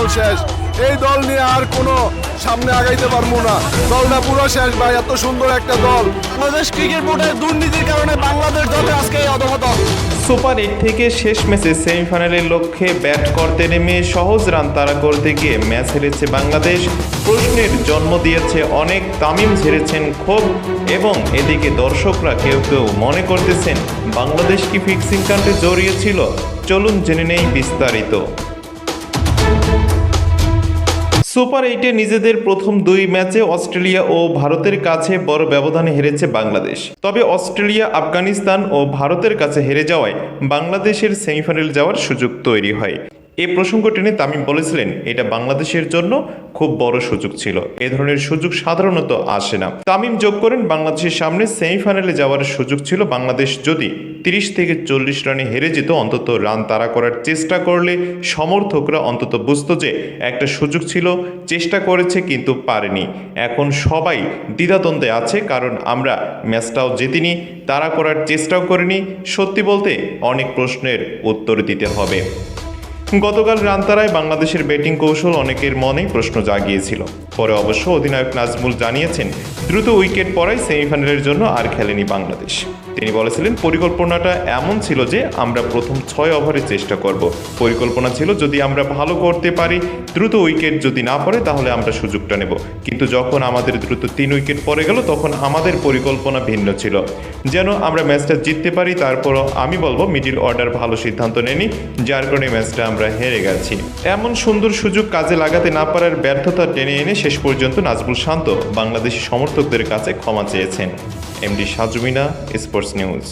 দল শেষ। এই দল নিয়ে আর কোনো সামনে আগাইতে পারব না। দলটা পুরো শেষ ভাই, এত সুন্দর একটা দল। বাংলাদেশ ক্রিকেট বোর্ডের দুর্নীতির কারণে বাংলাদেশ দলে আজকে এই সুপার এইট থেকে শেষ ম্যাচে সেমিফাইনালের লক্ষ্যে ব্যাট করতে নেমে সহজ রান তাড়া করতে গিয়ে ম্যাচ হেরেছে বাংলাদেশ। প্রশ্নের জন্ম দিয়েছে অনেক তামিম ঝেড়েছেন ক্ষোভ এবং এদিকে দর্শকরা কেউ কেউ মনে করতেছেন, বাংলাদেশ কি ফিক্সিং কান্টে জড়িয়েছিল চলুন জেনে নেই বিস্তারিত। সুপার এইটে নিজেদের প্রথম দুই ম্যাচে অস্ট্রেলিয়া ও ভারতের কাছে বড় ব্যবধানে হেরেছে বাংলাদেশ। তবে অস্ট্রেলিয়া, আফগানিস্তান ও ভারতের কাছে হেরে যাওয়ায় বাংলাদেশের সেমিফাইনাল যাওয়ার সুযোগ তৈরি হয়। এ প্রসঙ্গ টেনে তামিম বলেছিলেন, এটা বাংলাদেশের জন্য খুব বড় সুযোগ ছিল। এ ধরনের সুযোগ সাধারণত আসে না। তামিম যোগ করেন, বাংলাদেশের সামনে সেমিফাইনালে যাওয়ার সুযোগ ছিল বাংলাদেশ যদি তিরিশ থেকে চল্লিশ রানে হেরে যেত অন্তত রান তাড়া করার চেষ্টা করলে সমর্থকরা অন্তত বুঝত যে একটা সুযোগ ছিল, চেষ্টা করেছে কিন্তু পারেনি। এখন সবাই দ্বিধাদ্বন্দ্বে আছে কারণ আমরা ম্যাচটাও জেতিনি, তাড়া করার চেষ্টাও করিনি। সত্যি বলতে অনেক প্রশ্নের উত্তর দিতে হবে। গতকাল রানতারায় বাংলাদেশের ব্যাটিং কৌশল অনেকের মনেই প্রশ্ন জাগিয়েছিল। পরে অবশ্য অধিনায়ক নাজমুল জানিয়েছেন, দ্রুত উইকেট পড়ায় সেমিফাইনালের জন্য আর খেলেনি বাংলাদেশ। তিনি বলেছিলেন, পরিকল্পনাটা এমন ছিল যে আমরা প্রথম ছয় ওভারে চেষ্টা করব। পরিকল্পনা ছিল, যদি আমরা ভালো করতে পারি, দ্রুত উইকেট যদি না পড়ে, তাহলে আমরা সুযোগটা নেব। কিন্তু যখন আমাদের দ্রুত তিন উইকেট পড়ে গেল, তখন আমাদের পরিকল্পনা ভিন্ন ছিল। যেন আমরা ম্যাচটা জিততে পারি, তারপরও আমি বলব, মিডিল অর্ডার ভালো সিদ্ধান্ত নেনি যার কারণে ম্যাচটা আমরা হেরে গেছি। এমন সুন্দর সুযোগ কাজে লাগাতে না পারার ব্যর্থতা টেনে এনে শেষ পর্যন্ত নাজবুল শান্ত বাংলাদেশি সমর্থকদের কাছে ক্ষমা চেয়েছেন। MD Sajumina sports news.